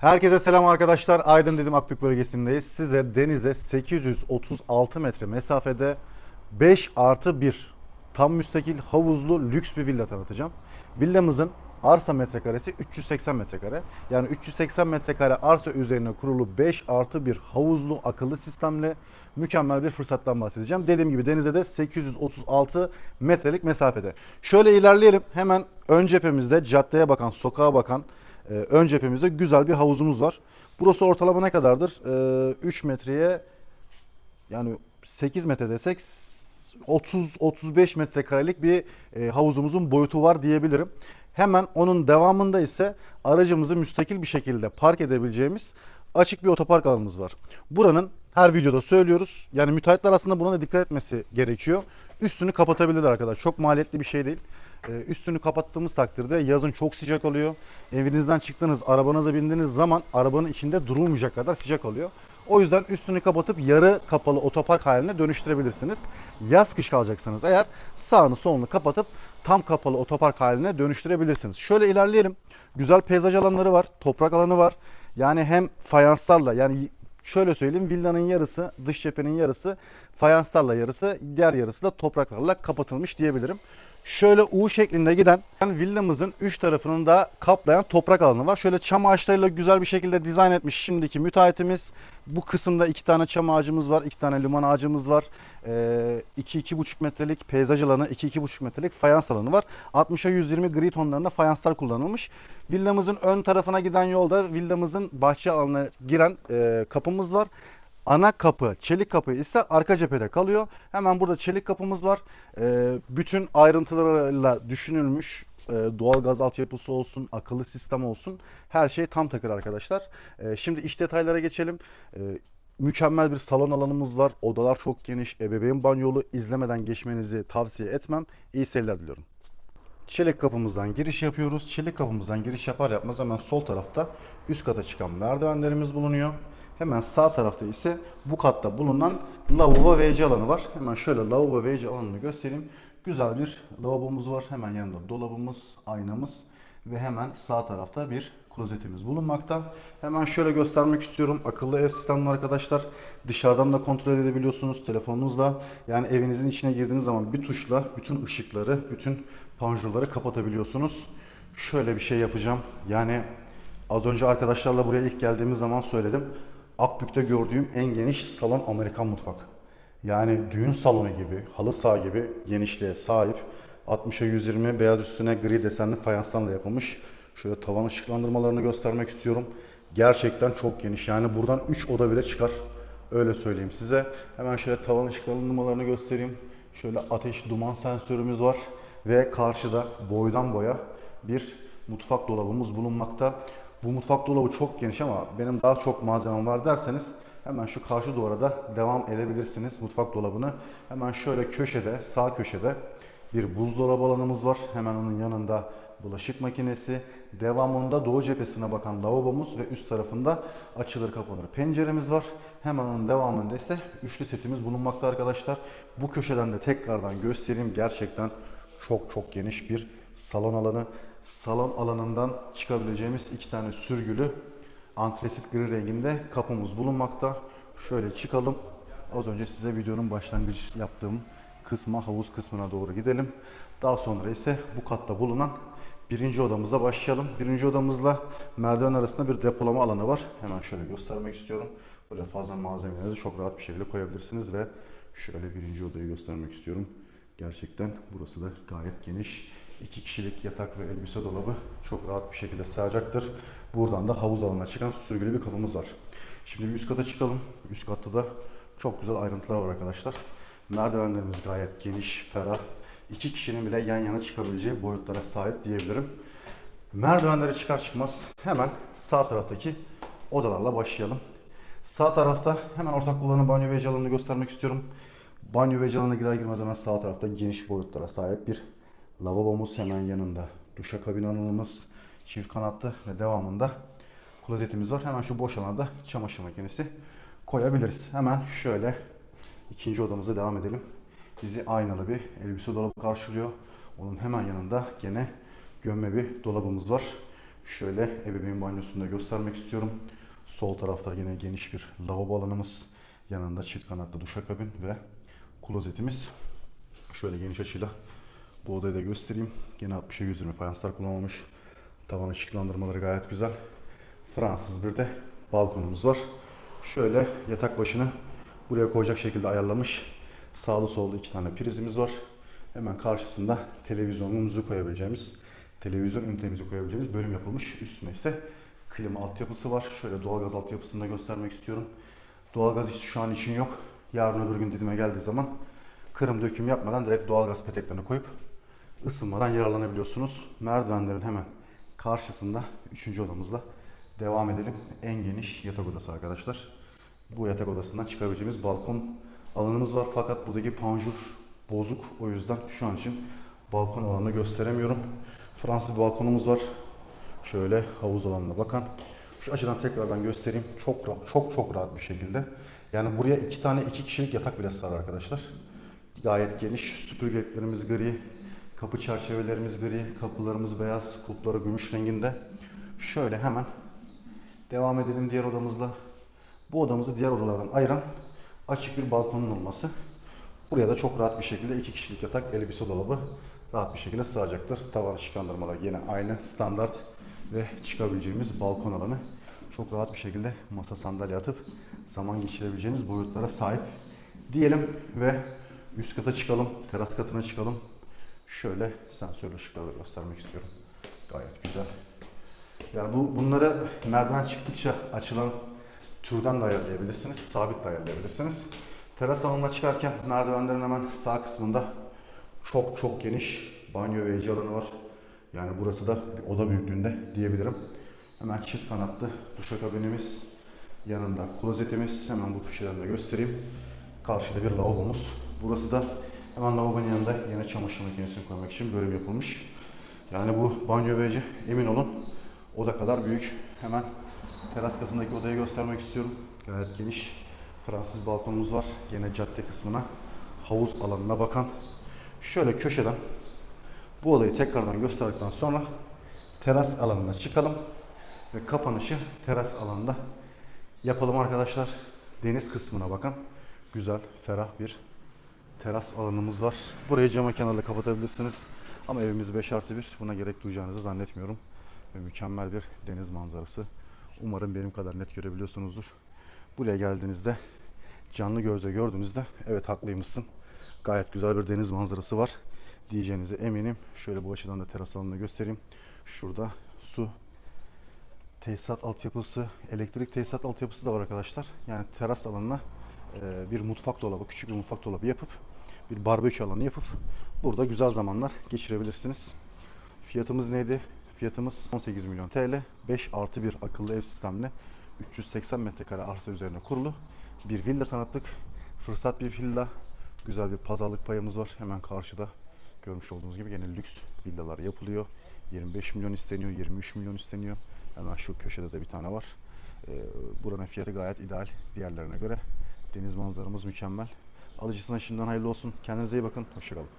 Herkese selam arkadaşlar. Aydın dedim Akbük bölgesindeyiz. Size denize 836 metre mesafede 5 artı 1 tam müstakil havuzlu lüks bir villa tanıtacağım. Villamızın arsa metrekaresi 380 metrekare. Yani 380 metrekare arsa üzerine kurulu 5 artı 1 havuzlu akıllı sistemle mükemmel bir fırsattan bahsedeceğim. Dediğim gibi denize de 836 metrelik mesafede. Şöyle ilerleyelim. Hemen ön cephemizde caddeye bakan, sokağa bakan ee, ön cephemizde güzel bir havuzumuz var. Burası ortalama ne kadardır? Ee, 3 metreye yani 8 metre desek 30-35 metrekarelik bir e, havuzumuzun boyutu var diyebilirim. Hemen onun devamında ise aracımızı müstakil bir şekilde park edebileceğimiz açık bir otopark alanımız var. Buranın her videoda söylüyoruz. Yani müteahhitler aslında buna da dikkat etmesi gerekiyor. Üstünü kapatabilirler arkadaş. Çok maliyetli bir şey değil. Ee, Üstünü kapattığımız takdirde yazın çok sıcak oluyor. Evinizden çıktınız, arabanıza bindiğiniz zaman arabanın içinde durulmayacak kadar sıcak oluyor. O yüzden üstünü kapatıp yarı kapalı otopark haline dönüştürebilirsiniz. Yaz kış kalacaksanız eğer sağını solunu kapatıp tam kapalı otopark haline dönüştürebilirsiniz. Şöyle ilerleyelim. Güzel peyzaj alanları var, toprak alanı var. Yani hem fayanslarla yani şöyle söyleyeyim villanın yarısı dış cephenin yarısı fayanslarla yarısı diğer yarısı da topraklarla kapatılmış diyebilirim. Şöyle U şeklinde giden villamızın üç tarafının da kaplayan toprak alanı var. Şöyle çam ağaçlarıyla güzel bir şekilde dizayn etmiş şimdiki müteahhitimiz. Bu kısımda iki tane çam ağacımız var, iki tane limon ağacımız var. 2-2,5 metrelik peyzaj alanı, 2-2,5 metrelik fayans alanı var. 60'a 120 gri tonlarında fayanslar kullanılmış. Villamızın ön tarafına giden yolda villamızın bahçe alanına giren e, kapımız var. Ana kapı, çelik kapı ise arka cephede kalıyor. Hemen burada çelik kapımız var. Ee, bütün ayrıntılarıyla düşünülmüş e, doğal gaz altyapısı olsun, akıllı sistem olsun her şey tam takır arkadaşlar. Ee, şimdi iç detaylara geçelim. Ee, mükemmel bir salon alanımız var. Odalar çok geniş. Ebeveyn banyolu izlemeden geçmenizi tavsiye etmem. İyi seyirler diliyorum. Çelik kapımızdan giriş yapıyoruz. Çelik kapımızdan giriş yapar yapmaz hemen sol tarafta üst kata çıkan merdivenlerimiz bulunuyor. Hemen sağ tarafta ise bu katta bulunan lavabo WC alanı var. Hemen şöyle lavabo WC alanını göstereyim. Güzel bir lavabomuz var. Hemen yanında dolabımız, aynamız ve hemen sağ tarafta bir klozetimiz bulunmakta. Hemen şöyle göstermek istiyorum. Akıllı ev sistemleri arkadaşlar. Dışarıdan da kontrol edebiliyorsunuz telefonunuzla. Yani evinizin içine girdiğiniz zaman bir tuşla bütün ışıkları, bütün panjurları kapatabiliyorsunuz. Şöyle bir şey yapacağım. Yani az önce arkadaşlarla buraya ilk geldiğimiz zaman söyledim. Akbük'te gördüğüm en geniş salon Amerikan mutfak. Yani düğün salonu gibi, halı saha gibi genişliğe sahip. 60'a 120 beyaz üstüne gri desenli fayanslarla yapılmış. Şöyle tavan ışıklandırmalarını göstermek istiyorum. Gerçekten çok geniş. Yani buradan 3 oda bile çıkar. Öyle söyleyeyim size. Hemen şöyle tavan ışıklandırmalarını göstereyim. Şöyle ateş duman sensörümüz var. Ve karşıda boydan boya bir mutfak dolabımız bulunmakta. Bu mutfak dolabı çok geniş ama benim daha çok malzemem var derseniz hemen şu karşı duvara da devam edebilirsiniz mutfak dolabını. Hemen şöyle köşede, sağ köşede bir buzdolabı alanımız var. Hemen onun yanında bulaşık makinesi. Devamında doğu cephesine bakan lavabomuz ve üst tarafında açılır kapanır penceremiz var. Hemen onun devamında ise üçlü setimiz bulunmakta arkadaşlar. Bu köşeden de tekrardan göstereyim. Gerçekten çok çok geniş bir salon alanı salon alanından çıkabileceğimiz iki tane sürgülü antresit gri renginde kapımız bulunmakta. Şöyle çıkalım. Az önce size videonun başlangıç yaptığım kısma, havuz kısmına doğru gidelim. Daha sonra ise bu katta bulunan birinci odamıza başlayalım. Birinci odamızla merdiven arasında bir depolama alanı var. Hemen şöyle göstermek istiyorum. Böyle fazla malzemelerinizi çok rahat bir şekilde koyabilirsiniz ve şöyle birinci odayı göstermek istiyorum. Gerçekten burası da gayet geniş. İki kişilik yatak ve elbise dolabı çok rahat bir şekilde sığacaktır. Buradan da havuz alanına çıkan sürgülü bir kapımız var. Şimdi bir üst kata çıkalım. Üst katta da çok güzel ayrıntılar var arkadaşlar. Merdivenlerimiz gayet geniş, ferah. İki kişinin bile yan yana çıkabileceği boyutlara sahip diyebilirim. Merdivenleri çıkar çıkmaz hemen sağ taraftaki odalarla başlayalım. Sağ tarafta hemen ortak kullanım banyo ve alanını göstermek istiyorum. Banyo ve alanına girer girmez hemen sağ tarafta geniş boyutlara sahip bir Lavabomuz hemen yanında. Duşakabin alanımız çift kanatlı ve devamında klozetimiz var. Hemen şu boş alanda çamaşır makinesi koyabiliriz. Hemen şöyle ikinci odamıza devam edelim. Bizi aynalı bir elbise dolabı karşılıyor. Onun hemen yanında gene gömme bir dolabımız var. Şöyle ebeveyn banyosunu da göstermek istiyorum. Sol tarafta yine geniş bir lavabo alanımız. Yanında çift kanatlı duşakabin ve klozetimiz. Şöyle geniş açıyla bu odayı da göstereyim. Yine 60'a 120 fayanslar kullanılmış. Tavan ışıklandırmaları gayet güzel. Fransız bir de balkonumuz var. Şöyle yatak başını buraya koyacak şekilde ayarlamış. Sağlı sollu iki tane prizimiz var. Hemen karşısında televizyonumuzu koyabileceğimiz, televizyon ünitemizi koyabileceğimiz bölüm yapılmış. Üstüne ise klima altyapısı var. Şöyle doğalgaz altyapısını da göstermek istiyorum. Doğalgaz hiç şu an için yok. Yarın öbür gün Didim'e geldiği zaman kırım döküm yapmadan direkt doğalgaz peteklerine koyup ısınmadan yararlanabiliyorsunuz. Merdivenlerin hemen karşısında 3. odamızla devam edelim. En geniş yatak odası arkadaşlar. Bu yatak odasından çıkabileceğimiz balkon alanımız var. Fakat buradaki panjur bozuk. O yüzden şu an için balkon alanını gösteremiyorum. Fransız bir balkonumuz var. Şöyle havuz alanına bakan. Şu açıdan tekrardan göstereyim. Çok rahat, çok çok rahat bir şekilde. Yani buraya iki tane iki kişilik yatak bile sığar arkadaşlar. Gayet geniş. Süpürgeliklerimiz gri. Kapı çerçevelerimiz gri. Kapılarımız beyaz. Kulpları gümüş renginde. Şöyle hemen devam edelim diğer odamızla. Bu odamızı diğer odalardan ayıran açık bir balkonun olması. Buraya da çok rahat bir şekilde iki kişilik yatak, elbise dolabı rahat bir şekilde sığacaktır. Tavan ışıklandırmalar yine aynı standart ve çıkabileceğimiz balkon alanı. Çok rahat bir şekilde masa sandalye atıp zaman geçirebileceğiniz boyutlara sahip diyelim ve üst kata çıkalım, teras katına çıkalım. Şöyle sensörlü ışıkları da göstermek istiyorum. Gayet güzel. Yani bu bunları merdiven çıktıkça açılan türden de ayarlayabilirsiniz. Sabit de ayarlayabilirsiniz. Teras alanına çıkarken merdivenlerin hemen sağ kısmında çok çok geniş banyo ve eci alanı var. Yani burası da bir oda büyüklüğünde diyebilirim. Hemen çift kanatlı duşakabinimiz, yanında klozetimiz. Hemen bu köşeden de göstereyim. Karşıda bir lavabomuz. Burası da hemen lavabonun yanında yine çamaşır makinesini koymak için bölüm yapılmış. Yani bu banyo ve eci emin olun oda kadar büyük. Hemen teras katındaki odayı göstermek istiyorum. Gayet geniş. Fransız balkonumuz var. Yine cadde kısmına havuz alanına bakan. Şöyle köşeden bu odayı tekrardan gösterdikten sonra teras alanına çıkalım ve kapanışı teras alanında yapalım arkadaşlar. Deniz kısmına bakan güzel, ferah bir teras alanımız var. Burayı cama kenarla kapatabilirsiniz. Ama evimiz 5 artı 1. Buna gerek duyacağınızı zannetmiyorum. Ve mükemmel bir deniz manzarası. Umarım benim kadar net görebiliyorsunuzdur. Buraya geldiğinizde canlı gözle gördüğünüzde evet haklıymışsın. Gayet güzel bir deniz manzarası var diyeceğinize eminim. Şöyle bu açıdan da teras alanını göstereyim. Şurada su tesisat altyapısı, elektrik tesisat altyapısı da var arkadaşlar. Yani teras alanına bir mutfak dolabı, küçük bir mutfak dolabı yapıp bir barbekü alanı yapıp burada güzel zamanlar geçirebilirsiniz. Fiyatımız neydi? Fiyatımız 18 milyon TL. 5 artı 1 akıllı ev sistemli 380 metrekare arsa üzerine kurulu bir villa tanıttık. Fırsat bir villa. Güzel bir pazarlık payımız var. Hemen karşıda görmüş olduğunuz gibi yine lüks villalar yapılıyor. 25 milyon isteniyor, 23 milyon isteniyor. Hemen şu köşede de bir tane var. Ee, buranın fiyatı gayet ideal diğerlerine göre. Deniz manzaramız mükemmel. Alıcısına şimdiden hayırlı olsun. Kendinize iyi bakın. Hoşçakalın.